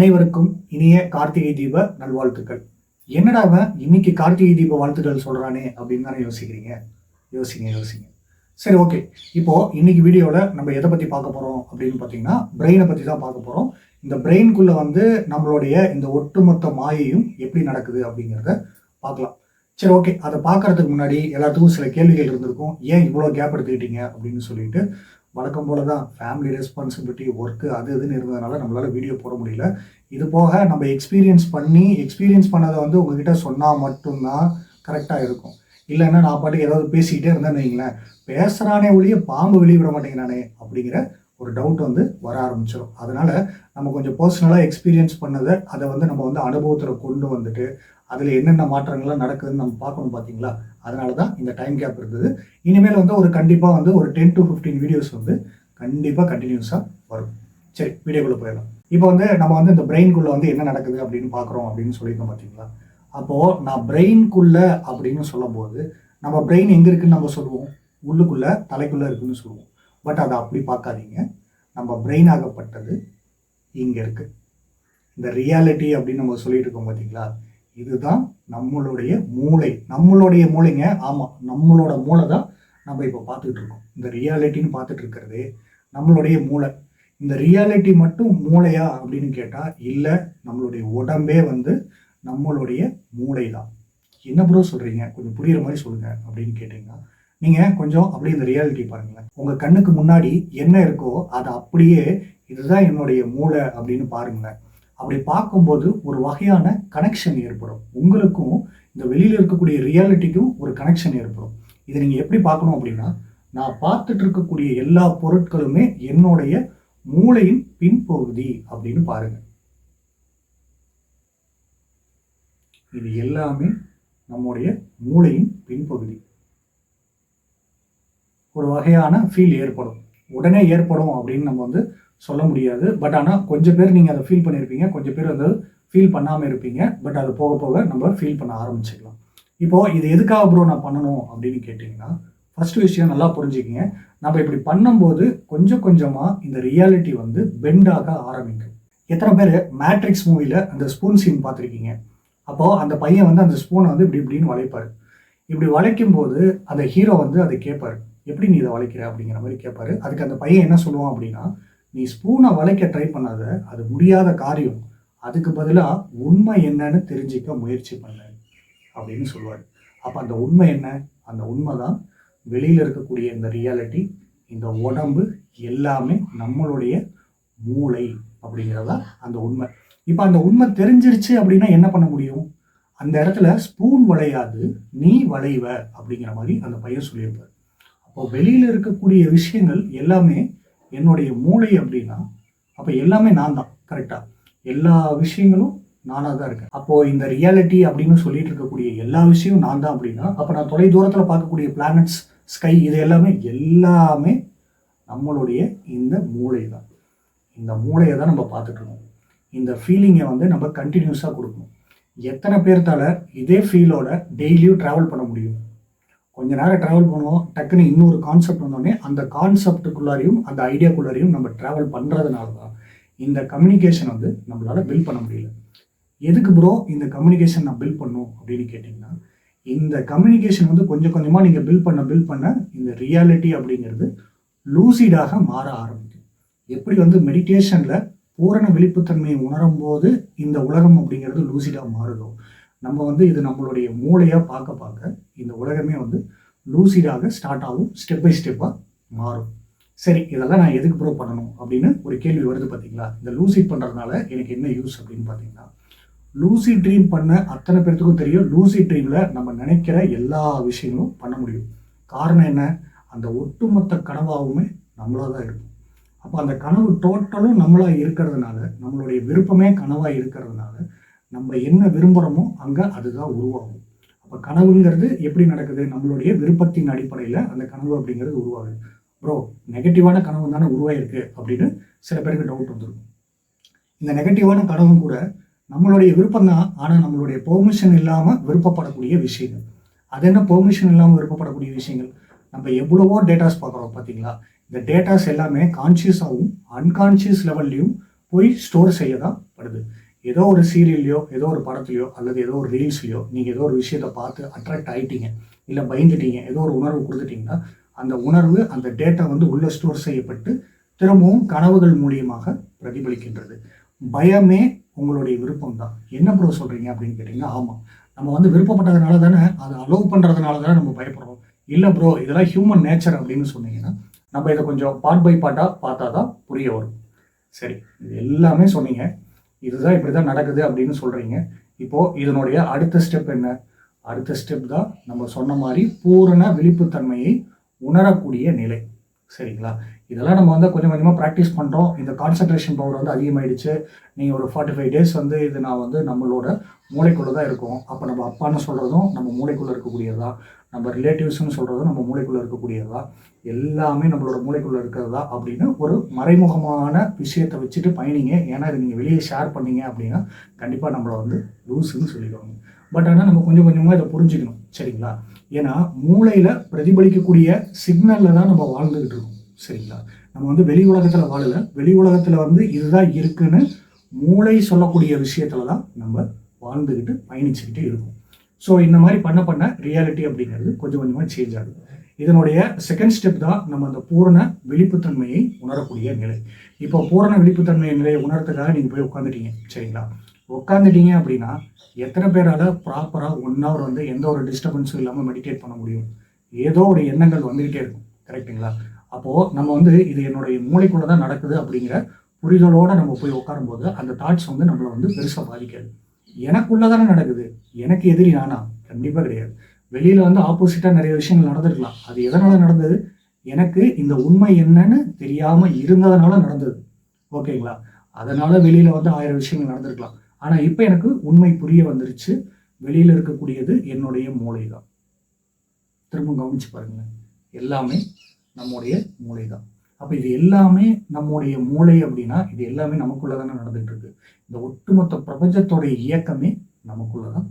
அனைவருக்கும் இனிய கார்த்திகை தீப நல்வாழ்த்துக்கள். என்னடா அவன் இன்னைக்கு கார்த்திகை தீப வாழ்த்துக்கள் சொல்றானே அப்படின்னு தானே யோசிக்கிறீங்க? யோசிங்க யோசிங்க. சரி ஓகே இப்போ இன்னைக்கு வீடியோவில் நம்ம எதை பற்றி பார்க்க போகிறோம் அப்படின்னு பார்த்தீங்கன்னா பிரெயினை பற்றி தான் பார்க்க போகிறோம் இந்த பிரெயின்குள்ளே வந்து நம்மளுடைய இந்த ஒட்டுமொத்த மாயையும் எப்படி நடக்குது அப்படிங்கிறத பார்க்கலாம். சரி ஓகே அதை பார்க்கறதுக்கு முன்னாடி எல்லாத்துக்கும் சில கேள்விகள் இருந்திருக்கும். ஏன் இவ்வளோ கேப் எடுத்துக்கிட்டீங்க அப்படின்னு சொல்லிட்டு வழக்கம் போல தான் ஃபேமிலி ரெஸ்பான்சிபிலிட்டி ஒர்க்கு அது இதுன்னு இருந்ததுனால நம்மளால் வீடியோ போட முடியல. இது போக நம்ம எக்ஸ்பீரியன்ஸ் பண்ணி எக்ஸ்பீரியன்ஸ் பண்ணதை வந்து உங்ககிட்ட சொன்னால் மட்டும்தான் கரெக்டாக இருக்கும். இல்லைன்னா நான் பாட்டுக்கு ஏதாவது பேசிக்கிட்டே இருந்தேன்னு வைங்களேன். பேசுகிறானே ஒழிய பாம்பு வெளியிட மாட்டேங்கிறானே அப்படிங்கிற ஒரு டவுட் வந்து வர ஆரம்பிச்சிடும் அதனால் நம்ம கொஞ்சம் பர்சனலாக எக்ஸ்பீரியன்ஸ் பண்ணதை அதை வந்து நம்ம வந்து அனுபவத்தில் கொண்டு வந்துட்டு அதில் என்னென்ன மாற்றங்கள்லாம் நடக்குதுன்னு நம்ம பார்க்கணும் பார்த்தீங்களா அதனால தான் இந்த டைம் கேப் இருந்தது. இனிமேல் வந்து ஒரு கண்டிப்பாக வந்து ஒரு டென் டு ஃபிஃப்டீன் வீடியோஸ் வந்து கண்டிப்பாக கண்டினியூஸாக வரும். சரி வீடியோக்குள்ளே போயிடலாம். இப்போ வந்து நம்ம வந்து இந்த பிரெயின்குள்ளே வந்து என்ன நடக்குது அப்படின்னு பார்க்குறோம் அப்படின்னு சொல்லியிருந்தோம் பார்த்தீங்களா? அப்போது நான் பிரெயின்குள்ளே அப்படின்னு சொல்லும்போது நம்ம பிரெயின் எங்கே இருக்குன்னு நம்ம சொல்லுவோம். உள்ளுக்குள்ளே தலைக்குள்ளே இருக்குன்னு சொல்லுவோம். பட் அதை அப்படி பார்க்காதீங்க. நம்ம பிரெயின் ஆகப்பட்டது இங்கே இருக்குது இந்த ரியாலிட்டி அப்படின்னு நம்ம சொல்லிட்டு இருக்கோம் பார்த்தீங்களா? இதுதான் நம்மளுடைய மூளை. நம்மளுடைய மூளைங்க ஆமாம் நம்மளோட மூளை தான் நம்ம இப்போ பார்த்துக்கிட்டு இருக்கோம். இந்த ரியாலிட்டின்னு பார்த்துட்டு இருக்கிறது நம்மளுடைய மூளை. இந்த ரியாலிட்டி மட்டும் மூளையா அப்படின்னு கேட்டால் இல்லை நம்மளுடைய உடம்பே வந்து நம்மளுடைய மூளை தான். என்ன ப்ரோ சொல்கிறீங்க கொஞ்சம் புரிகிற மாதிரி சொல்லுங்கள் அப்படின்னு கேட்டிங்கன்னா நீங்கள் கொஞ்சம் அப்படியே இந்த ரியாலிட்டி பாருங்களேன். உங்கள் கண்ணுக்கு முன்னாடி என்ன இருக்கோ அதை அப்படியே இதுதான் என்னுடைய மூளை அப்படின்னு பாருங்களேன். அப்படி பார்க்கும்போது ஒரு வகையான கனெக்ஷன் ஏற்படும். உங்களுக்கும் இந்த வெளியில் இருக்கக்கூடிய ரியாலிட்டிக்கும் ஒரு கனெக்ஷன் ஏற்படும். இதை நீங்கள் எப்படி பார்க்கணும் அப்படின்னா நான் பார்த்துட்டு இருக்கக்கூடிய எல்லா பொருட்களுமே என்னுடைய மூளையின் பின்பகுதி அப்படின்னு பாருங்க. இது எல்லாமே நம்முடைய மூளையின் பின்பகுதி. ஒரு வகையான ஃபீல் ஏற்படும். உடனே ஏற்படும் அப்படின்னு நம்ம வந்து சொல்ல முடியாது. பட் ஆனால் கொஞ்சம் பேர் நீங்கள் அதை ஃபீல் பண்ணியிருப்பீங்க கொஞ்சம் பேர் அதை ஃபீல் பண்ணாமல் இருப்பீங்க. பட் அது போக போக நம்ம ஃபீல் பண்ண ஆரம்பிச்சுக்கலாம். இப்போது இது எதுக்காக ப்ரோ நான் பண்ணணும் அப்படின்னு கேட்டிங்கன்னா ஃபஸ்ட்டு விஷயம் நல்லா புரிஞ்சுக்கிங்க. நம்ம இப்படி பண்ணும்போது கொஞ்சம் கொஞ்சமாக இந்த ரியாலிட்டி வந்து பெண்டாக ஆரம்பிக்கும். எத்தனை பேர் மேட்ரிக்ஸ் மூவியில் அந்த ஸ்பூன் சீன் பார்த்துருக்கீங்க. அப்போது அந்த பையன் வந்து அந்த ஸ்பூனை வந்து இப்படி இப்படின்னு வளைப்பார். இப்படி வளைக்கும் போது அந்த ஹீரோ வந்து அதை கேட்பார் எப்படி நீ இதை வளைக்கிற? அப்படிங்கிற மாதிரி கேட்பாரு அதுக்கு அந்த பையன் என்ன சொல்லுவான் அப்படின்னா நீ ஸ்பூனை வளைக்க ட்ரை பண்ணாத அது முடியாத காரியம். அதுக்கு பதிலாக உண்மை என்னன்னு தெரிஞ்சிக்க முயற்சி பண்ணு அப்படின்னு சொல்லுவார். அப்போ அந்த உண்மை என்ன? அந்த உண்மை தான் வெளியில் இருக்கக்கூடிய இந்த ரியாலிட்டி இந்த உடம்பு எல்லாமே நம்மளுடைய மூளை அப்படிங்கிறதா அந்த உண்மை. இப்போ அந்த உண்மை தெரிஞ்சிருச்சு அப்படின்னா என்ன பண்ண முடியும்? அந்த இடத்துல ஸ்பூன் வளையாது நீ வளைவ அப்படிங்கிற மாதிரி அந்த பையன் சொல்லியிருப்பார். அப்போ வெளியில் இருக்கக்கூடிய விஷயங்கள் எல்லாமே என்னுடைய மூளை அப்படின்னா அப்போ எல்லாமே நான் தான் கரெக்டாக எல்லா விஷயங்களும் நானாக தான் இருக்கேன். அப்போது இந்த ரியாலிட்டி அப்படின்னு சொல்லிட்டு இருக்கக்கூடிய எல்லா விஷயமும் நான் தான் அப்படின்னா அப்போ நான் தொலை தூரத்தில் பார்க்கக்கூடிய பிளானட்ஸ் ஸ்கை இது எல்லாமே எல்லாமே நம்மளுடைய இந்த மூளை தான். இந்த மூளையை தான் நம்ம பார்த்துட்ருக்கோம் இந்த ஃபீலிங்கை வந்து நம்ம கண்டினியூஸாக கொடுக்கணும். எத்தனை பேர்த்தால இதே ஃபீலோட டெய்லியும் ட்ராவல் பண்ண முடியும்? கொஞ்ச நேரம் ட்ராவல் பண்ணுவோம். டக்குன்னு இன்னொரு கான்செப்ட் வந்தோடனே அந்த கான்செப்டுக்குள்ளாரையும் அந்த ஐடியாக்குள்ளாரையும் நம்ம ட்ராவல் பண்ணுறதுனால தான் இந்த கம்யூனிகேஷன் வந்து நம்மளால் பில்ட் பண்ண முடியல. எதுக்கு ப்ரோ இந்த கம்யூனிகேஷன் நான் பில்ட் பண்ணும் அப்படின்னு கேட்டிங்கன்னா இந்த கம்யூனிகேஷன் வந்து கொஞ்சம் கொஞ்சமாக நீங்கள் பில்ட் பண்ண பில்ட் பண்ண இந்த ரியாலிட்டி அப்படிங்கிறது லூசிடாக மாற ஆரம்பிக்கும். எப்படி வந்து மெடிடேஷனில் பூரண விழிப்புத்தன்மையை உணரும் போது இந்த உலகம் அப்படிங்கிறது லூசிடாக மாறுதோ நம்ம வந்து இது நம்மளுடைய மூளையாக பார்க்க பார்க்க இந்த உலகமே வந்து லூசிடாக ஸ்டார்ட் ஆகும் ஸ்டெப் பை ஸ்டெப்பாக மாறும். சரி இதெல்லாம் நான் எதுக்கு ப்ரூவ் பண்ணணும் அப்படின்னு ஒரு கேள்வி வருது பார்த்தீங்களா இந்த லூசிட் பண்ணுறதுனால எனக்கு என்ன யூஸ் அப்படின்னு பார்த்தீங்கன்னா லூசி ட்ரீம் பண்ண அத்தனை பேர்த்துக்கும் தெரியும். லூசி ட்ரீமில் நம்ம நினைக்கிற எல்லா விஷயங்களும் பண்ண முடியும். காரணம் என்ன? அந்த ஒட்டுமொத்த கனவாகவுமே நம்மளாக தான் இருக்கும். அப்போ அந்த கனவு டோட்டலும் நம்மளாக இருக்கிறதுனால நம்மளுடைய விருப்பமே கனவாக இருக்கிறதுனால நம்ம என்ன விரும்புகிறோமோ அங்கே அதுதான் உருவாகும். அப்போ கனவுங்கிறது எப்படி நடக்குது? நம்மளுடைய விருப்பத்தின் அடிப்படையில் அந்த கனவு அப்படிங்கிறது உருவாகுது. ப்ரோ நெகட்டிவான கனவு தானே உருவாயிருக்கு அப்படின்னு சில பேருக்கு டவுட் வந்துருக்கும் இந்த நெகட்டிவான கனவும் கூட நம்மளுடைய விருப்பம் தான் ஆனால் நம்மளுடைய பெர்மிஷன் இல்லாமல் விருப்பப்படக்கூடிய விஷயங்கள். அது என்ன பெர்மிஷன் இல்லாமல் விருப்பப்படக்கூடிய விஷயங்கள்? நம்ம எவ்வளவோ டேட்டாஸ் பார்க்குறோம் பார்த்தீங்களா? இந்த டேட்டாஸ் எல்லாமே கான்ஷியஸாகவும் அன்கான்ஷியஸ் லெவல்லையும் போய் ஸ்டோர் செய்ய தான் படுது. ஏதோ ஒரு சீரியல்லையோ ஏதோ ஒரு படத்துலையோ அல்லது ஏதோ ஒரு ரீல்ஸ்லையோ நீங்கள் ஏதோ ஒரு விஷயத்தை பார்த்து அட்ராக்ட் ஆகிட்டீங்க இல்லை பயந்துட்டீங்க ஏதோ ஒரு உணர்வு கொடுத்துட்டீங்கன்னா அந்த உணர்வு அந்த டேட்டா வந்து உள்ளே ஸ்டோர் செய்யப்பட்டு திரும்பவும் கனவுகள் மூலியமாக பிரதிபலிக்கின்றது. பயமே உங்களுடைய விருப்பம் தான் என்ன ப்ரோ சொல்கிறீங்க அப்படின்னு கேட்டிங்கன்னா ஆமாம் நம்ம வந்து விருப்பப்பட்டதுனால தானே அதை அலோவ் பண்ணுறதுனால தானே நம்ம பயப்படுறோம். இல்லை ப்ரோ இதெல்லாம் ஹியூமன் நேச்சர் அப்படின்னு சொன்னீங்கன்னா நம்ம இதை கொஞ்சம் பார்ட் பை பார்ட்டாக பார்த்தா தான் புரிய வரும். சரி இது எல்லாமே சொன்னீங்க. இதுதான் இப்படி தான் நடக்குது அப்படின்னு சொல்கிறீங்க இப்போது இதனுடைய அடுத்த ஸ்டெப் என்ன? அடுத்த ஸ்டெப் தான் நம்ம சொன்ன மாதிரி பூரண விழிப்புத்தன்மையை உணரக்கூடிய நிலை. சரிங்களா? இதெல்லாம் நம்ம வந்து கொஞ்சம் கொஞ்சமாக ப்ராக்டிஸ் பண்ணுறோம் இந்த கான்சன்ட்ரேஷன் பவர் வந்து அதிகமாகிடுச்சு நீங்கள் ஒரு ஃபார்ட்டி ஃபைவ் டேஸ் வந்து இது நான் வந்து நம்மளோட மூளைக்குள்ளே தான் இருக்கும். அப்போ நம்ம அப்பான்னு சொல்கிறதும் நம்ம மூளைக்குள்ளே இருக்கக்கூடியதா? நம்ம ரிலேட்டிவ்ஸ்னு சொல்கிறதும் நம்ம மூளைக்குள்ளே இருக்கக்கூடியதா? எல்லாமே நம்மளோட மூளைக்குள்ளே இருக்கிறதா? அப்படின்னு ஒரு மறைமுகமான விஷயத்தை வச்சுட்டு பயணிங்க. ஏன்னா இது நீங்கள் வெளியே ஷேர் பண்ணீங்க அப்படின்னா கண்டிப்பாக நம்மளை வந்து லூஸுன்னு சொல்லிடுவாங்க. பட் ஆனால் நம்ம கொஞ்சம் கொஞ்சமாக இதை புரிஞ்சுக்கணும். சரிங்களா? ஏன்னா மூளையில் பிரதிபலிக்கக்கூடிய சிக்னலில் தான் நம்ம வாழ்ந்துக்கிட்டு இருக்கோம். சரிங்களா நம்ம வந்து வெளி உலகத்தில் வாழல. வெளி உலகத்தில் வந்து இதுதான் இருக்குன்னு மூளை சொல்லக்கூடிய விஷயத்துல தான் நம்ம வாழ்ந்துக்கிட்டு பயணிச்சுக்கிட்டு இருக்கோம். ஸோ இந்த மாதிரி பண்ண பண்ண ரியாலிட்டி அப்படிங்கிறது கொஞ்சம் கொஞ்சமாக சேஞ்ச் ஆகுது. இதனுடைய செகண்ட் ஸ்டெப் தான் நம்ம அந்த பூரண விழிப்புத்தன்மையை உணரக்கூடிய நிலை. இப்போ பூரண விழிப்புத்தன்மை நிலையை உணர்த்துக்காக நீங்கள் போய் உட்காந்துட்டீங்க சரிங்களா? உட்காந்துட்டீங்க அப்படின்னா எத்தனை பேரால் ப்ராப்பராக ஒன் ஹவர் வந்து எந்த ஒரு டிஸ்டர்பன்ஸும் இல்லாமல் மெடிடேட் பண்ண முடியும்? ஏதோ ஒரு எண்ணங்கள் வந்துக்கிட்டே இருக்கும். கரெக்டுங்களா அப்போது நம்ம வந்து இது என்னுடைய மூளைக்குள்ளே தான் நடக்குது அப்படிங்கிற புரிதலோடு நம்ம போய் உட்காரும்போது அந்த தாட்ஸ் வந்து நம்மளை வந்து பெருசாக பாதிக்காது. எனக்குள்ளே தானே நடக்குது. எனக்கு எதிரி நானா? கண்டிப்பாக கிடையாது. வெளியில் வந்து ஆப்போசிட்டாக நிறைய விஷயங்கள் நடந்திருக்கலாம். அது எதனால் நடந்தது? எனக்கு இந்த உண்மை என்னன்னு தெரியாமல் இருந்ததுனால நடந்தது. ஓகேங்களா? அதனால் வெளியில் வந்து ஆயிரம் விஷயங்கள் நடந்திருக்கலாம். ஆனால் இப்போ எனக்கு உண்மை புரிய வந்துருச்சு. வெளியில் இருக்கக்கூடியது என்னுடைய மூளை தான் திரும்ப கவனிச்சு பாருங்க எல்லாமே நம்முடைய மூளை தான் அப்போ இது எல்லாமே நம்முடைய மூளை அப்படின்னா இது எல்லாமே நமக்குள்ளே தானே நடந்துகிட்டு இருக்கு இந்த ஒட்டுமொத்த பிரபஞ்சத்தோடைய இயக்கமே நமக்குள்ளே தான்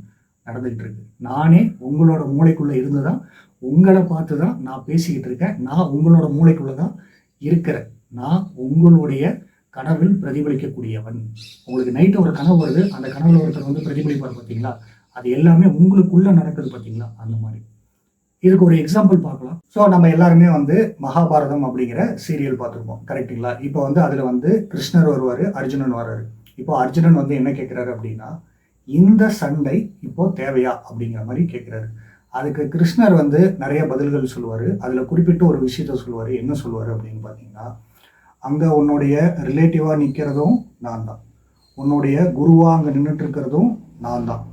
நடந்துகிட்டு இருக்கு நானே உங்களோட மூளைக்குள்ளே இருந்து தான் உங்களை பார்த்து தான் நான் பேசிக்கிட்டு இருக்கேன். நான் உங்களோட மூளைக்குள்ளே தான் இருக்கிறேன். நான் உங்களுடைய கனவில் பிரதிபலிக்கக்கூடியவன். உங்களுக்கு நைட்டு ஒரு கனவு வருது அந்த கனவுல ஒருத்தர் வந்து பிரதிபலிப்பார் பார்த்தீங்களா அது எல்லாமே உங்களுக்குள்ளே நடக்குது பார்த்தீங்களா அந்த மாதிரி. இதுக்கு ஒரு எக்ஸாம்பிள் பார்க்கலாம். ஸோ நம்ம எல்லாருமே வந்து மகாபாரதம் அப்படிங்கிற சீரியல் பார்த்துருப்போம். கரெக்டுங்களா இப்போ வந்து அதில் வந்து கிருஷ்ணர் வருவார் அர்ஜுனன் வர்றாரு இப்போ அர்ஜுனன் வந்து என்ன கேட்குறாரு அப்படின்னா இந்த சண்டை இப்போ தேவையா அப்படிங்கிற மாதிரி கேட்குறாரு அதுக்கு கிருஷ்ணர் வந்து நிறைய பதில்கள் சொல்லுவார். அதில் குறிப்பிட்ட ஒரு விஷயத்த சொல்லுவார். என்ன சொல்லுவார் அப்படின்னு பார்த்தீங்கன்னா அங்கே உன்னுடைய ரிலேட்டிவாக நிற்கிறதும் நான் தான். உன்னுடைய குருவாக அங்கே நின்றுட்டு இருக்கிறதும் நான் தான்.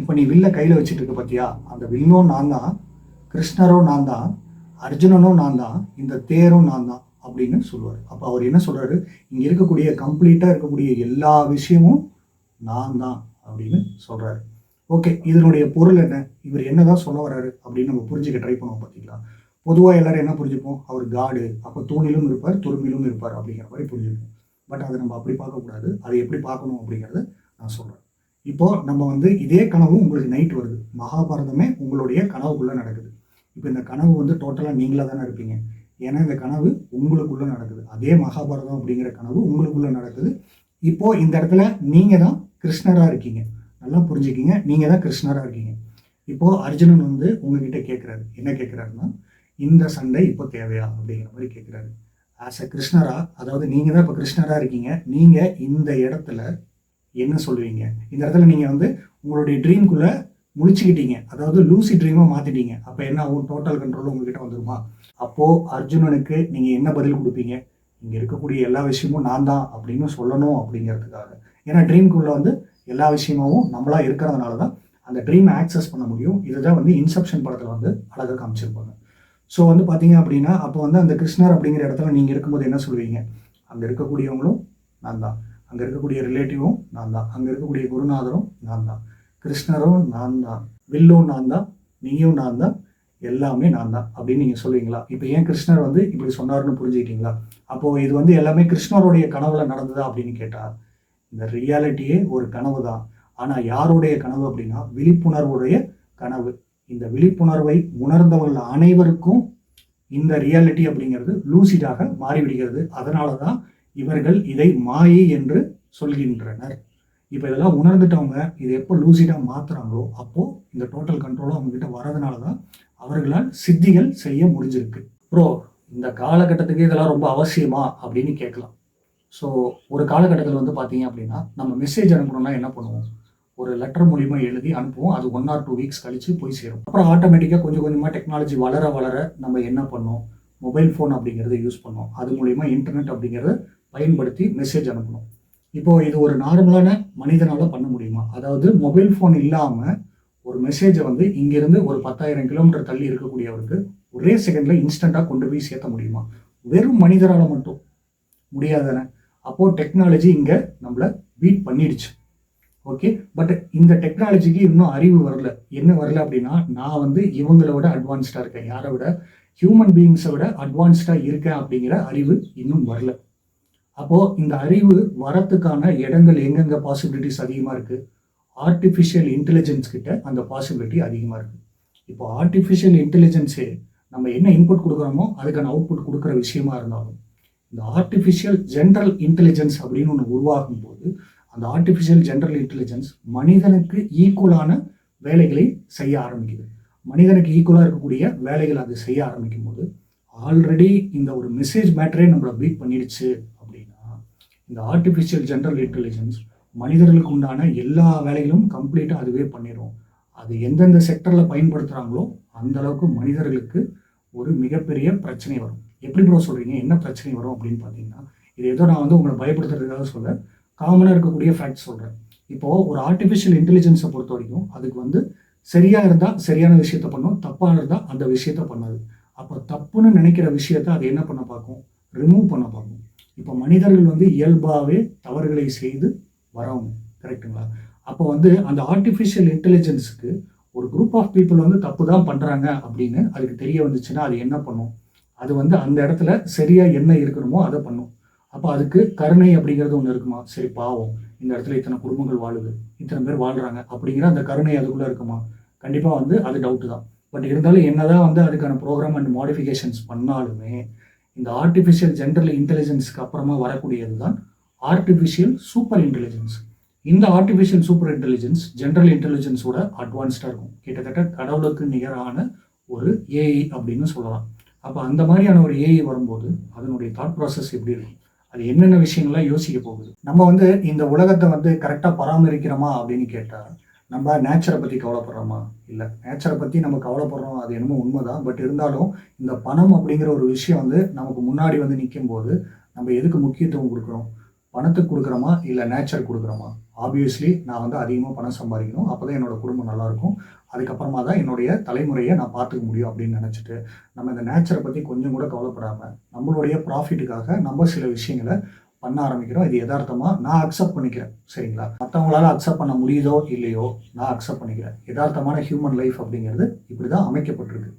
இப்போ நீ வில்ல கையில் வச்சுட்டு இருக்க பார்த்தியா அந்த வில்லும் நான் தான். கிருஷ்ணரும் நான் தான் அர்ஜுனனும் நான் தான் இந்த தேரும் நான் தான் அப்படின்னு சொல்லுவார். அப்போ அவர் என்ன சொல்கிறாரு இங்கே இருக்கக்கூடிய கம்ப்ளீட்டாக இருக்கக்கூடிய எல்லா விஷயமும் நான் தான் அப்படின்னு சொல்கிறாரு ஓகே இதனுடைய பொருள் என்ன? இவர் என்ன தான் சொல்ல வர்றாரு அப்படின்னு நம்ம புரிஞ்சுக்க ட்ரை பண்ணுவோம் பார்த்தீங்களா பொதுவாக எல்லாரும் என்ன புரிஞ்சுப்போம்? அவர் காடு அப்போ தூணிலும் இருப்பார் துரும்பிலும் இருப்பார் அப்படிங்கிற மாதிரி புரிஞ்சுப்போம். பட் அதை நம்ம அப்படி பார்க்கக்கூடாது அதை எப்படி பார்க்கணும் அப்படிங்கிறத நான் சொல்கிறேன் இப்போ நம்ம வந்து இதே கனவு உங்களுக்கு நைட் வருது. மகாபாரதமே உங்களுடைய கனவுக்குள்ளே நடக்குது. இப்போ இந்த கனவு வந்து டோட்டலாக நீங்களாக தானே இருப்பீங்க. ஏன்னா இந்த கனவு உங்களுக்குள்ளே நடக்குது. அதே மகாபாரதம் அப்படிங்கிற கனவு உங்களுக்குள்ளே நடக்குது. இப்போது இந்த இடத்துல நீங்கள் தான் கிருஷ்ணராக இருக்கீங்க. நல்லா புரிஞ்சுக்கிங்க. நீங்கள் தான் கிருஷ்ணராக இருக்கீங்க. இப்போது அர்ஜுனன் வந்து உங்ககிட்ட கேட்குறாரு என்ன கேட்குறாருன்னா இந்த சண்டை இப்போ தேவையா அப்படிங்கிற மாதிரி கேட்குறாரு ஆஸ் அ கிருஷ்ணரா அதாவது நீங்கள் தான் இப்போ கிருஷ்ணராக இருக்கீங்க. நீங்கள் இந்த இடத்துல என்ன சொல்லுவீங்க? இந்த இடத்துல நீங்கள் வந்து உங்களுடைய ட்ரீம்குள்ளே முடிச்சுக்கிட்டீங்க அதாவது லூசி ட்ரீமாக மாற்றிட்டீங்க அப்போ என்ன ஆகும்? டோட்டல் கண்ட்ரோல் உங்ககிட்ட வந்துருமா? அப்போது அர்ஜுனனுக்கு நீங்கள் என்ன பதில் கொடுப்பீங்க? இங்கே இருக்கக்கூடிய எல்லா விஷயமும் நான் தான் அப்படின்னு சொல்லணும் அப்படிங்கிறதுக்காக. ஏன்னா ட்ரீம்குள்ளே வந்து எல்லா விஷயமும் நம்மளா இருக்கிறதுனால தான் அந்த ட்ரீமை ஆக்சஸ் பண்ண முடியும். இதுதான் வந்து இன்செப்ஷன் படத்தில் வந்து அழகாக காமிச்சிருப்பாங்க. ஸோ வந்து பார்த்தீங்க அப்படின்னா அப்போ வந்து அந்த கிருஷ்ணர் அப்படிங்கிற இடத்துல நீங்கள் இருக்கும்போது என்ன சொல்லுவீங்க? அங்கே இருக்கக்கூடியவங்களும் நான் தான். அங்கே இருக்கக்கூடிய ரிலேட்டிவும் நான் தான். அங்கே இருக்கக்கூடிய குருநாதரும் நான் தான். கிருஷ்ணரும் நான் தான் வில்லும் நான் தான் நீயும் நான் தான் எல்லாமே நான் தான் அப்படின்னு நீங்கள் சொல்லுவீங்களா? இப்போ ஏன் கிருஷ்ணர் வந்து இப்படி சொன்னார்னு புரிஞ்சுக்கிட்டீங்களா? அப்போது இது வந்து எல்லாமே கிருஷ்ணருடைய கனவுல நடந்ததா அப்படின்னு கேட்டால் இந்த ரியாலிட்டியே ஒரு கனவு தான். ஆனால் யாருடைய கனவு அப்படின்னா விழிப்புணர்வுடைய கனவு. இந்த விழிப்புணர்வை உணர்ந்தவர்கள் அனைவருக்கும் இந்த ரியாலிட்டி அப்படிங்கிறது லூசிடாக மாறிவிடுகிறது. அதனால தான் இவர்கள் இதை மாயை என்று சொல்கின்றனர். இப்போ இதெல்லாம் உணர்ந்துட்டவங்க இது எப்போ லூசிடாக மாற்றுறாங்களோ அப்போது இந்த டோட்டல் கண்ட்ரோலும் அவங்ககிட்ட வரதுனால தான் அவர்களால் சித்திகள் செய்ய முடிஞ்சிருக்கு. ப்ரோ இந்த காலகட்டத்துக்கு இதெல்லாம் ரொம்ப அவசியமா அப்படின்னு கேட்கலாம். ஸோ ஒரு காலகட்டத்தில் வந்து பார்த்தீங்க அப்படின்னா நம்ம மெசேஜ் அனுப்பணும்னா என்ன பண்ணுவோம்? ஒரு லெட்டர் மூலியமாக எழுதி அனுப்புவோம். அது ஒன் ஆர் டூ வீக்ஸ் கழித்து போய் சேரும். அப்புறம் ஆட்டோமேட்டிக்காக கொஞ்சம் கொஞ்சமாக டெக்னாலஜி வளர வளர நம்ம என்ன பண்ணோம்? மொபைல் ஃபோன் அப்படிங்கிறத யூஸ் பண்ணோம். அது மூலிமா இன்டர்நெட் அப்படிங்கிறத பயன்படுத்தி மெசேஜ் அனுப்பணும். இப்போ இது ஒரு நார்மலான மனிதனால பண்ண முடியுமா? அதாவது மொபைல் ஃபோன் இல்லாம ஒரு மெசேஜை வந்து இங்கிருந்து ஒரு பத்தாயிரம் கிலோமீட்டர் தள்ளி இருக்கக்கூடியவருக்கு ஒரே செகண்ட்ல இன்ஸ்டண்டா கொண்டு போய் சேர்த்த முடியுமா? வெறும் மனிதரால மட்டும். முடியாதானே? அப்போ டெக்னாலஜி இங்க நம்மள பீட் பண்ணிடுச்சு. ஓகே பட் இந்த டெக்னாலஜிக்கு இன்னும் அறிவு வரல. என்ன வரல அப்படின்னா நான் வந்து இவங்கள விட அட்வான்ஸ்டாக இருக்கேன். யாரை விட? ஹியூமன் பீயிங்ஸை விட அட்வான்ஸ்டாக இருக்கேன் அப்படிங்கிற அறிவு இன்னும் வரல. அப்போ இந்த அறிவு வரத்துக்கான இடங்கள் எங்கெங்க பாசிபிலிட்டிஸ் அதிகமாக இருக்கு? ஆர்டிஃபிஷியல் இன்டெலிஜென்ஸ் கிட்ட அந்த பாசிபிலிட்டி அதிகமாக இருக்கு. இப்போ ஆர்டிஃபிஷியல் இன்டெலிஜென்ஸே நம்ம என்ன இன்புட் கொடுக்குறோமோ அதுக்கான அவுட்புட் கொடுக்குற விஷயமா இருந்தாலும் இந்த ஆர்டிஃபிஷியல் ஜென்ரல் இன்டெலிஜென்ஸ் அப்படின்னு ஒன்று உருவாகும் போது அந்த ஆர்டிஃபிஷியல் ஜென்ரல் இன்டெலிஜென்ஸ் மனிதனுக்கு ஈக்குவலான வேலைகளை செய்ய ஆரம்பிக்குது. மனிதனுக்கு ஈக்குவலாக இருக்கக்கூடிய வேலைகள் அது செய்ய ஆரம்பிக்கும் போது ஆல்ரெடி இந்த ஒரு மெசேஜ் மேட்டரே நம்மளை பீட் பண்ணிடுச்சு. இந்த ஆர்டிஃபிஷியல் ஜென்ரல் இன்டெலிஜென்ஸ் மனிதர்களுக்கு உண்டான எல்லா வேலைகளும் கம்ப்ளீட்டாக அதுவே பண்ணிடும் அது எந்தெந்த செக்டரில் பயன்படுத்துகிறாங்களோ அந்த அளவுக்கு மனிதர்களுக்கு ஒரு மிகப்பெரிய பிரச்சனை வரும். எப்படி ப்ரோ சொல்கிறீங்க என்ன பிரச்சனை வரும் அப்படின்னு பார்த்தீங்கன்னா இது ஏதோ நான் வந்து உங்களை பயப்படுத்துறதுக்காக சொல்ல காமனாக இருக்கக்கூடிய ஃபேக்ட் சொல்கிறேன் இப்போது ஒரு ஆர்டிஃபிஷியல் இன்டெலிஜென்ஸை பொறுத்த வரைக்கும் அதுக்கு வந்து சரியாக இருந்தால் சரியான விஷயத்த பண்ணும் தப்பாக இருந்தால் அந்த விஷயத்த பண்ணாது. அப்போ தப்புன்னு நினைக்கிற விஷயத்த அது என்ன பண்ண பார்க்கும்? ரிமூவ் பண்ண பார்க்கும். இப்போ மனிதர்கள் வந்து இயல்பாகவே தவறுகளை செய்து வரவங்க கரெக்டுங்களா அப்போ வந்து அந்த ஆர்டிஃபிஷியல் இன்டெலிஜென்ஸுக்கு ஒரு குரூப் ஆஃப் பீப்புள் வந்து தப்பு தான் பண்ணுறாங்க அப்படின்னு அதுக்கு தெரிய வந்துச்சுன்னா அது என்ன பண்ணும்? அது வந்து அந்த இடத்துல சரியாக என்ன இருக்கணுமோ அதை பண்ணும். அப்போ அதுக்கு கருணை அப்படிங்கிறது ஒன்று இருக்குமா? சரி பாவம். இந்த இடத்துல இத்தனை குடும்பங்கள் வாழுது. இத்தனை பேர் வாழ்கிறாங்க அப்படிங்கிற அந்த கருணை அதுக்குள்ளே இருக்குமா? கண்டிப்பாக வந்து அது டவுட்டு தான். பட் இருந்தாலும் என்னதான் வந்து அதுக்கான ப்ரோக்ராம் அண்ட் மாடிஃபிகேஷன்ஸ் பண்ணாலுமே இந்த ஆர்டிஃபிஷியல் ஜென்ரல் இன்டெலிஜென்ஸ்க்கு அப்புறமா வரக்கூடியது தான் ஆர்டிஃபிஷியல் சூப்பர் இன்டெலிஜென்ஸ் இந்த ஆர்டிஃபிஷியல் சூப்பர் இன்டெலிஜென்ஸ் ஜென்ரல் இன்டெலிஜென்ஸோட அட்வான்ஸ்டாக இருக்கும். கிட்டத்தட்ட கடவுளுக்கு நிகரான ஒரு ஏஐ அப்படின்னு சொல்லலாம். அப்போ அந்த மாதிரியான ஒரு ஏஐ வரும்போது அதனுடைய தாட் ப்ராசஸ் எப்படி இருக்கும்? அது என்னென்ன விஷயங்கள்லாம் யோசிக்க போகுது? நம்ம வந்து இந்த உலகத்தை வந்து கரெக்டாக பராமரிக்கிறோமா அப்படின்னு கேட்டால் நம்ம நேச்சரை பற்றி கவலைப்படுறோமா? இல்லை. நேச்சரை பற்றி நம்ம கவலைப்படுறோம் அது என்னமோ உண்மைதான். பட் இருந்தாலும் இந்த பணம் அப்படிங்கிற ஒரு விஷயம் வந்து நமக்கு முன்னாடி வந்து நிற்கும் போது நம்ம எதுக்கு முக்கியத்துவம் கொடுக்குறோம்? பணத்துக்கு கொடுக்குறோமா? இல்லை நேச்சர் கொடுக்குறோமா? ஆப்வியஸ்லி நான் வந்து அதிகமாக பணம் சம்பாதிக்கணும். அப்போ தான் என்னோடய குடும்பம் நல்லாயிருக்கும் அதுக்கப்புறமா தான் என்னுடைய தலைமுறையை நான் பார்த்துக்க முடியும் அப்படின்னு நினச்சிட்டு நம்ம இந்த நேச்சரை பற்றி கொஞ்சம் கூட கவலைப்படாமல் நம்மளுடைய ப்ராஃபிட்டுக்காக நம்ம சில விஷயங்களை பண்ண ஆரம்பிக்கிறோம். இது யதார்த்தமாக நான் அக்செப்ட் பண்ணிக்கிறேன். சரிங்களா? மற்றவங்களால அக்செப்ட் பண்ண முடியுதோ இல்லையோ நான் அக்செப்ட் பண்ணிக்கிறேன். யதார்த்தமான ஹியூமன் லைஃப் அப்படிங்கிறது இப்படி தான் அமைக்கப்பட்டிருக்கு.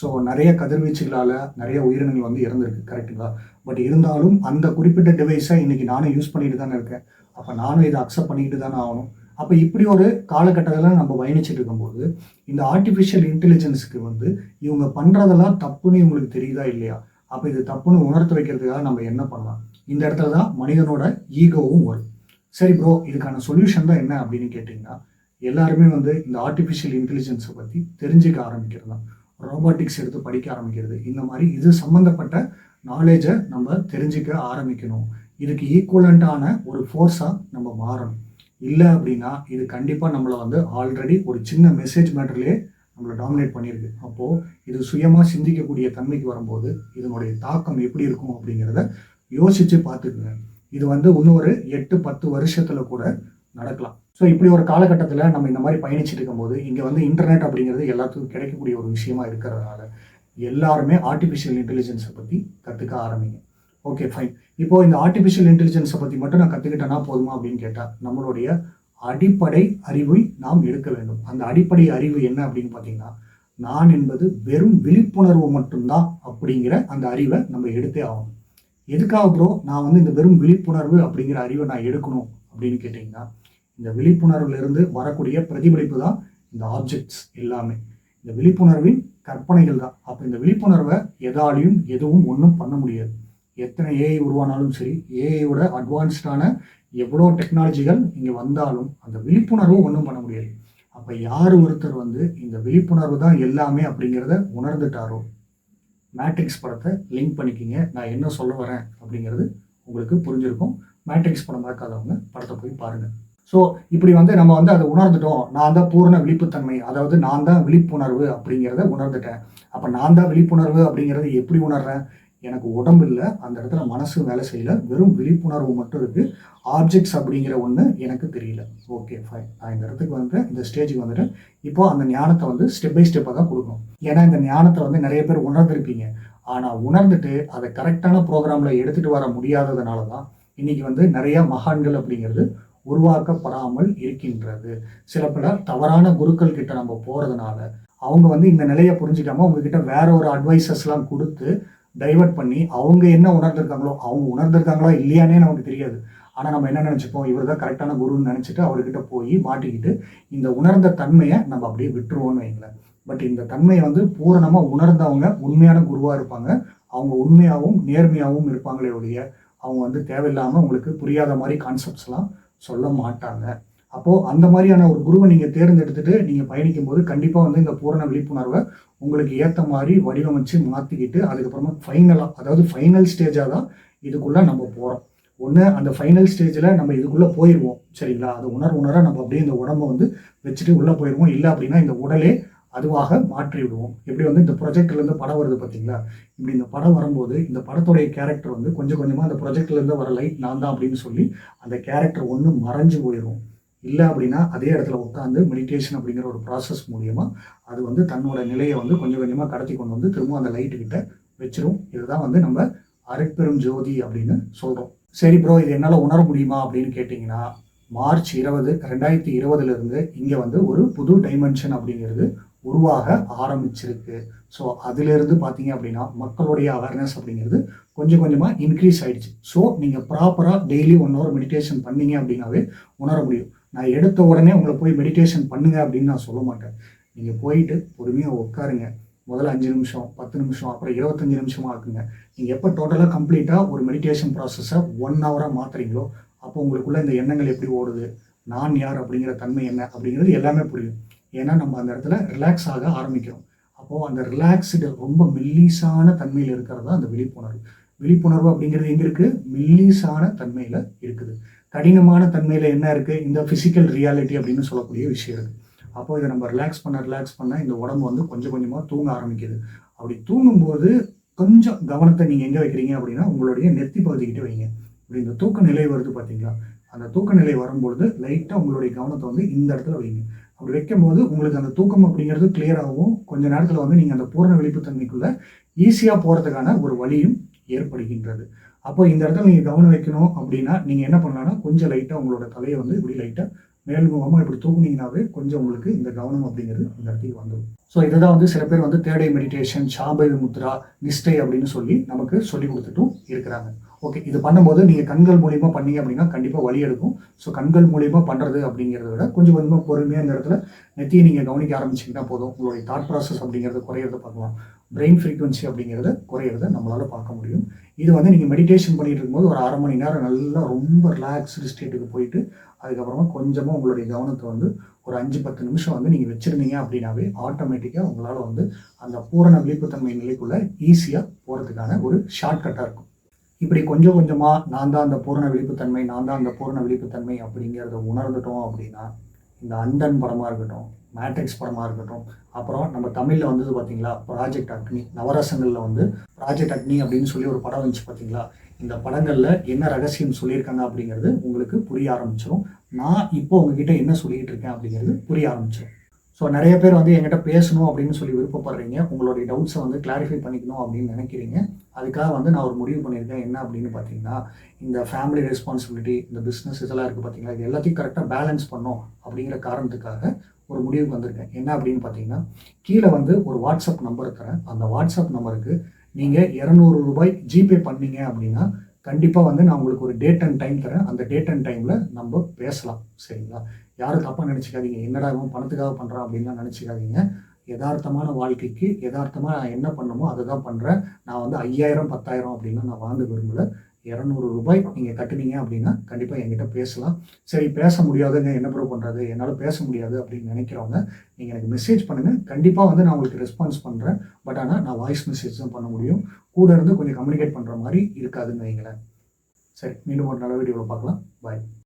ஸோ நிறைய கதிர்வீச்சுகளால் நிறைய உயிரினங்கள் வந்து இறந்துருக்கு. கரெக்டுங்களா பட் இருந்தாலும் அந்த குறிப்பிட்ட டிவைஸை இன்னைக்கு நானும் யூஸ் பண்ணிட்டு தானே இருக்கேன். அப்போ நானும் இதை அக்செப்ட் பண்ணிக்கிட்டு தானே ஆகணும். அப்போ இப்படி ஒரு காலகட்டத்தில் நம்ம பயணிச்சுட்டு இருக்கும்போது இந்த ஆர்டிஃபிஷியல் இன்டெலிஜென்ஸுக்கு வந்து இவங்க பண்ணுறதெல்லாம் தப்புன்னு இவங்களுக்கு தெரியுதா இல்லையா? அப்போ இது தப்புன்னு உணர்த்து வைக்கிறதுக்காக நம்ம என்ன பண்ணலாம்? இந்த இடத்துல தான் மனிதனோட ஈகோவும் வரும். சரி ப்ரோ இதுக்கான சொல்யூஷன் தான் என்ன அப்படின்னு கேட்டிங்கன்னா எல்லாருமே வந்து இந்த ஆர்டிஃபிஷியல் இன்டெலிஜென்ஸை பற்றி தெரிஞ்சுக்க ஆரம்பிக்கிறது தான். ரோபோட்டிக்ஸ் எடுத்து படிக்க ஆரம்பிக்கிறது. இந்த மாதிரி இது சம்மந்தப்பட்ட நாலேஜை நம்ம தெரிஞ்சுக்க ஆரம்பிக்கணும். இதுக்கு ஈக்குவலண்ட்டான ஒரு ஃபோர்ஸாக நம்ம மாறணும். இல்லை அப்படின்னா இது கண்டிப்பாக நம்மளை வந்து ஆல்ரெடி ஒரு சின்ன மெசேஜ் மேட்டர்லேயே நம்மளை டாமினேட் பண்ணியிருக்கு அப்போது இது சுயமாக சிந்திக்கக்கூடிய தன்மைக்கு வரும்போது இதனுடைய தாக்கம் எப்படி இருக்கும் அப்படிங்கிறத யோசித்து பார்த்துக்குங்க. இது வந்து இன்னொரு ஒரு எட்டு பத்து வருஷத்தில் கூட நடக்கலாம். ஸோ இப்படி ஒரு காலகட்டத்தில் நம்ம இந்த மாதிரி பயணிச்சுட்டு இருக்கும்போது இங்கே வந்து இன்டர்நெட் அப்படிங்கிறது எல்லாத்துக்கும் கிடைக்கக்கூடிய ஒரு விஷயமா இருக்கிறதுனால எல்லாருமே ஆர்டிஃபிஷியல் இன்டெலிஜென்ஸை பற்றி கற்றுக்க ஆரம்பிங்க. ஓகே ஃபைன் இப்போ இந்த ஆர்டிஃபிஷியல் இன்டெலிஜென்ஸை பற்றி மட்டும் நான் கற்றுக்கிட்டேன்னா போதுமா அப்படின்னு கேட்டால் நம்மளுடைய அடிப்படை அறிவை நாம் எடுக்க வேண்டும். அந்த அடிப்படை அறிவு என்ன அப்படின்னு பார்த்தீங்கன்னா நான் என்பது வெறும் விழிப்புணர்வு மட்டும்தான் அப்படிங்கிற அந்த அறிவை நம்ம எடுத்தே ஆகணும். எதுக்காக ப்ரோ நான் வந்து இந்த வெறும் விழிப்புணர்வு அப்படிங்கிற அறிவை நான் எடுக்கணும் அப்படின்னு கேட்டிங்கன்னா இந்த விழிப்புணர்வுலேருந்து வரக்கூடிய பிரதிபலிப்பு தான் இந்த ஆப்ஜெக்ட்ஸ் எல்லாமே. இந்த விழிப்புணர்வின் கற்பனைகள் தான். அப்போ இந்த விழிப்புணர்வை எதாலையும் எதுவும் ஒன்றும் பண்ண முடியாது. எத்தனை ஏஐ உருவானாலும் சரி ஏஐயோட அட்வான்ஸ்டான எவ்வளோ டெக்னாலஜிகள் இங்கே வந்தாலும் அந்த விழிப்புணர்வு ஒன்றும் பண்ண முடியாது. அப்போ யார் ஒருத்தர் வந்து இந்த விழிப்புணர்வு தான் எல்லாமே அப்படிங்கிறத உணர்ந்துட்டாரோ மேட்ரிக்ஸ் படத்தை லிங்க் பண்ணிக்கிங்க. நான் என்ன சொல்ல வரேன் அப்படிங்கிறது உங்களுக்கு புரிஞ்சிருக்கும். மேட்ரிக்ஸ் படம் பார்க்காதவங்க படத்தை போய் பாருங்கள் ஸோ இப்படி வந்து நம்ம வந்து அதை உணர்ந்துட்டோம். நான் தான் பூர்ண விழிப்புத்தன்மை அதாவது நான் தான் விழிப்புணர்வு அப்படிங்கிறத உணர்ந்துட்டேன். அப்போ நான் தான் விழிப்புணர்வு அப்படிங்கிறத எப்படி உணர்றேன்? எனக்கு உடம்பு இல்லை அந்த இடத்துல மனசு வேலை செய்யல வெறும் விழிப்புணர்வு மட்டும் இருக்குது ஆப்ஜெக்ட்ஸ் அப்படிங்கிற ஒன்று எனக்கு தெரியல. ஓகே ஃபைன் நான் இந்த இடத்துக்கு வந்து இந்த ஸ்டேஜுக்கு வந்துட்டேன் இப்போ அந்த ஞானத்தை வந்து ஸ்டெப் பை ஸ்டெப்பாக தான் கொடுக்கணும். ஏன்னா இந்த ஞானத்தை வந்து நிறைய பேர் உணர்ந்திருப்பீங்க. ஆனால் உணர்ந்துட்டு அதை கரெக்டான ப்ரோக்ராமில் எடுத்துகிட்டு வர முடியாததுனால தான் இன்னைக்கு வந்து நிறைய மகான்கள் அப்படிங்கிறது உருவாக்கப்படாமல் இருக்கின்றது. சில பல தவறான குருக்கள் கிட்ட நம்ம போகிறதுனால அவங்க வந்து இந்த நிலையை புரிஞ்சுக்காம உங்ககிட்ட வேற ஒரு அட்வைசஸ்லாம் கொடுத்து டைவர்ட் பண்ணி அவங்க என்ன உணர்ந்திருக்காங்களோ அவங்க உணர்ந்திருக்காங்களோ இல்லையானே நமக்கு தெரியாது. ஆனால் நம்ம என்ன நினச்சிப்போம்? இவர் தான் கரெக்டான குருன்னு நினச்சிட்டு அவர்கிட்ட போய் மாட்டிக்கிட்டு இந்த உணர்ந்த தன்மையை நம்ம அப்படியே விட்டுருவோம்னு வைங்களேன். பட் இந்த தன்மையை வந்து பூரணமாக உணர்ந்தவங்க உண்மையான குருவாக இருப்பாங்க. அவங்க உண்மையாகவும் நேர்மையாகவும் இருப்பாங்களே ஒழிய அவங்க வந்து தேவையில்லாமல் உங்களுக்கு புரியாத மாதிரி கான்செப்ட்ஸ்லாம் சொல்ல மாட்டாங்க. அப்போது அந்த மாதிரியான ஒரு குருவை நீங்கள் தேர்ந்தெடுத்துட்டு நீங்கள் பயணிக்கும் போது கண்டிப்பாக வந்து இந்த பூரண விழிப்புணர்வை உங்களுக்கு ஏற்ற மாதிரி வடிவமைச்சு மாற்றிக்கிட்டு அதுக்கப்புறமா ஃபைனலாக அதாவது ஃபைனல் ஸ்டேஜாக தான் இதுக்குள்ளே நம்ம போகிறோம் ஒன்று அந்த ஃபைனல் ஸ்டேஜில் நம்ம இதுக்குள்ளே போயிடுவோம் சரிங்களா? அது உணர் உணர நம்ம அப்படியே இந்த உடம்பை வந்து வச்சுட்டு உள்ளே போயிடுவோம் இல்லை அப்படின்னா இந்த உடலே அதுவாக மாற்றி விடுவோம் எப்படி வந்து இந்த ப்ரொஜெக்ட்லேருந்து படம் வருது பார்த்தீங்களா? இப்படி இந்த படம் வரும்போது இந்த படத்துடைய கேரக்டர் வந்து கொஞ்சம் கொஞ்சமாக அந்த ப்ரொஜெக்ட்லேருந்து வர லைட் நான் தான் அப்படின்னு சொல்லி அந்த கேரக்டர் ஒன்று மறைஞ்சு போயிடும் இல்லை அப்படின்னா அதே இடத்துல உட்காந்து மெடிடேஷன் அப்படிங்கிற ஒரு ப்ராசஸ் மூலியமாக அது வந்து தன்னோட நிலையை வந்து கொஞ்சம் கொஞ்சமாக கடத்தி கொண்டு வந்து திரும்ப அந்த லைட்டு கிட்ட வச்சிரும். இதுதான் வந்து நம்ம அரைப்பெரும் ஜோதி அப்படின்னு சொல்கிறோம் சரி ப்ரோ இது என்னால் உணர முடியுமா அப்படின்னு கேட்டிங்கன்னா மார்ச் இருபது ரெண்டாயிரத்தி இருபதுலேருந்து இங்கே வந்து ஒரு புது டைமென்ஷன் அப்படிங்கிறது உருவாக ஆரம்பிச்சிருக்கு. ஸோ அதிலிருந்து பார்த்தீங்க அப்படின்னா மக்களுடைய அவேர்னஸ் அப்படிங்கிறது கொஞ்சம் கொஞ்சமாக இன்க்ரீஸ் ஆகிடுச்சு ஸோ நீங்கள் ப்ராப்பராக டெய்லி ஒன் ஹவர் மெடிடேஷன் பண்ணீங்க அப்படின்னாவே உணர முடியும். நான் எடுத்த உடனே உங்களை போய் மெடிடேஷன் பண்ணுங்க அப்படின்னு நான் சொல்ல மாட்டேன். நீங்கள் போயிட்டு பொறுமையாக உட்காருங்க. முதல்ல அஞ்சு நிமிஷம் பத்து நிமிஷம் அப்புறம் இருபத்தஞ்சு நிமிஷமாக ஆக்குங்க நீங்கள் எப்போ டோட்டலாக கம்ப்ளீட்டாக ஒரு மெடிடேஷன் ப்ராசஸை ஒன் ஹவராக மாற்றுறீங்களோ அப்போ உங்களுக்குள்ள இந்த எண்ணங்கள் எப்படி ஓடுது நான் யார் அப்படிங்கிற தன்மை என்ன அப்படிங்கிறது எல்லாமே புரியும். ஏன்னா நம்ம அந்த இடத்துல ரிலாக்ஸ் ஆக ஆரம்பிக்கிறோம். அப்போது அந்த ரிலாக்ஸ்டு ரொம்ப மெல்லிசான தன்மையில் இருக்கிறது தான் அந்த விழிப்புணர்வு. விழிப்புணர்வு அப்படிங்கிறது எங்கே இருக்குது மெல்லிசான தன்மையில் இருக்குது. கடினமான தன்மையில் என்ன இருக்குது இந்த ஃபிசிக்கல் ரியாலிட்டி அப்படின்னு சொல்லக்கூடிய விஷயம் இருக்குது அப்போ இதை நம்ம ரிலாக்ஸ் பண்ண ரிலாக்ஸ் பண்ண இந்த உடம்பு வந்து கொஞ்சம் கொஞ்சமாக தூங்க ஆரம்பிக்குது. அப்படி தூங்கும்போது கொஞ்சம் கவனத்தை நீங்கள் எங்கே வைக்கிறீங்க அப்படின்னா உங்களுடைய நெத்தி பகுதிக்கிட்ட வைங்க. இப்படி இந்த தூக்க நிலை வருது பார்த்தீங்களா அந்த தூக்க நிலை வரும்பொழுது லைட்டாக உங்களுடைய கவனத்தை வந்து இந்த இடத்துல வைங்க. அப்படி வைக்கும்போது உங்களுக்கு அந்த தூக்கம் அப்படிங்கிறது கிளியராகவும் கொஞ்ச நேரத்தில் வந்து நீங்கள் அந்த பூர்ண விழிப்புத்தன்மைக்குள்ளே ஈஸியாக போகிறதுக்கான ஒரு வழியும் ஏற்படுகின்றது. அப்போ இந்த இடத்துல நீங்கள் கவனம் வைக்கணும் அப்படின்னா நீங்கள் என்ன பண்ணலாம்னா கொஞ்சம் லைட்டாக உங்களோட தலையை வந்து இப்படி லைட்டாக மேல்முகமாக இப்படி தூங்குனீங்கனாவே கொஞ்சம் உங்களுக்கு இந்த கவனம் அப்படிங்கிறது இந்த இடத்துக்கு வந்துடும் ஸோ இதை தான் வந்து சில பேர் வந்து தேர்டே மெடிடேஷன் சாபை முத்ரா நிஷ்டை அப்படின்னு சொல்லி நமக்கு சொல்லி கொடுத்துட்டும் இருக்கிறாங்க. ஓகே இது பண்ணும்போது நீங்கள் கண்கள் மூலியமாக பண்ணீங்க அப்படின்னா கண்டிப்பாக வழி எடுக்கும். ஸோ கண்கள் மூலியமாக பண்ணுறது அப்படிங்கிறத விட கொஞ்சம் கொஞ்சமாக பொறுமையாக இந்த இடத்துல நெத்தியை நீங்கள் கவனிக்க ஆரம்பிச்சிங்கன்னா போதும். உங்களுடைய தாட் ப்ராசஸ் அப்படிங்கிறது குறையிறத பார்க்கலாம். பிரெயின் ஃப்ரீக்வன்சி அப்படிங்கிறத குறையிறத நம்மளால் பார்க்க முடியும். இது வந்து நீங்கள் மெடிடேஷன் பண்ணிட்டு இருக்கும்போது ஒரு அரை மணி நேரம் நல்லா ரொம்ப ரிலாக்ஸ்டு ஸ்டேட்டுக்கு போயிட்டு அதுக்கப்புறமா கொஞ்சமாக உங்களுடைய கவனத்தை வந்து ஒரு அஞ்சு பத்து நிமிஷம் வந்து நீங்கள் வச்சுருந்தீங்க அப்படின்னாவே ஆட்டோமேட்டிக்காக உங்களால் வந்து அந்த பூரண விழிப்புத்தன்மை நிலைக்குள்ளே ஈஸியாக போகிறதுக்கான ஒரு ஷார்ட்கட்டாக இருக்கும். இப்படி கொஞ்சம் கொஞ்சமாக நான் தான் அந்த பூரண விழிப்புத்தன்மை நான் தான் அந்த பூரண விழிப்புத்தன்மை அப்படிங்கிறத உணர்ந்துட்டோம் அப்படின்னா இந்த அந்தன் படமாக இருக்கட்டும் மேட்ரிக்ஸ் படமாக இருக்கட்டும் அப்புறம் நம்ம தமிழில் வந்தது பார்த்தீங்களா ப்ராஜெக்ட் அக்னி நவரசங்களில் வந்து ப்ராஜெக்ட் அக்னி அப்படின்னு சொல்லி ஒரு படம் வந்துச்சு பார்த்தீங்களா இந்த படங்களில் என்ன ரகசியம் சொல்லியிருக்காங்க அப்படிங்கிறது உங்களுக்கு புரிய ஆரம்பிச்சிடும் நான் இப்போ உங்ககிட்ட என்ன சொல்லிகிட்டு இருக்கேன் அப்படிங்கிறது புரிய ஆரம்பிச்சிடும் ஸோ நிறைய பேர் வந்து என்கிட்ட பேசணும் அப்படின்னு சொல்லி விருப்பப்படுறீங்க. உங்களுடைய டவுட்ஸை வந்து கிளாரிஃபை பண்ணிக்கணும் அப்படின்னு நினைக்கிறீங்க. அதுக்காக வந்து நான் ஒரு முடிவு பண்ணியிருக்கேன். என்ன அப்படின்னு பார்த்தீங்கன்னா இந்த ஃபேமிலி ரெஸ்பான்சிபிலிட்டி இந்த பிஸ்னஸ் இதெல்லாம் இருக்குது பார்த்தீங்களா? இது எல்லாத்தையும் கரெக்டாக பேலன்ஸ் பண்ணோம் அப்படிங்கிற காரணத்துக்காக ஒரு முடிவுக்கு வந்திருக்கேன். என்ன அப்படின்னு பார்த்தீங்கன்னா கீழே வந்து ஒரு வாட்ஸ்அப் நம்பர் தரேன். அந்த வாட்ஸ்அப் நம்பருக்கு நீங்கள் இரநூறு ரூபாய் ஜிபே பண்ணீங்க அப்படின்னா கண்டிப்பாக வந்து நான் உங்களுக்கு ஒரு டேட் அண்ட் டைம் தரேன். அந்த டேட் அண்ட் டைமில் நம்ம பேசலாம் சரிங்களா? யாரும் தப்பாக நினச்சிக்காதீங்க. என்னடா இவன் பணத்துக்காக பண்ணுறான் அப்படின்லாம் நினச்சிக்காதீங்க. யதார்த்தமான வாழ்க்கைக்கு யதார்த்தமாக நான் என்ன பண்ணணுமோ அதை தான் பண்ணுறேன் நான் வந்து ஐயாயிரம் பத்தாயிரம் அப்படின்லாம் நான் வாங்க விரும்பலை. இரநூறு ரூபாய் நீங்கள் கட்டுனீங்க அப்படின்னா கண்டிப்பாக என்கிட்ட பேசலாம். சரி பேச முடியாதுங்க. என்ன ப்ரூவ் பண்ணுறது என்னால் பேச முடியாது அப்படின்னு நினைக்கிறவங்க நீங்கள் எனக்கு மெசேஜ் பண்ணுங்கள் கண்டிப்பாக வந்து நான் உங்களுக்கு ரெஸ்பான்ஸ் பண்ணுறேன் பட் ஆனால் நான் வாய்ஸ் மெசேஜ் தான் பண்ண முடியும். கூட இருந்து கொஞ்சம் கம்யூனிகேட் பண்ணுற மாதிரி இருக்காதுன்னு வைங்களேன். சரி மீண்டும் ஒரு நல்ல வீடியோவில் பார்க்கலாம். பாய்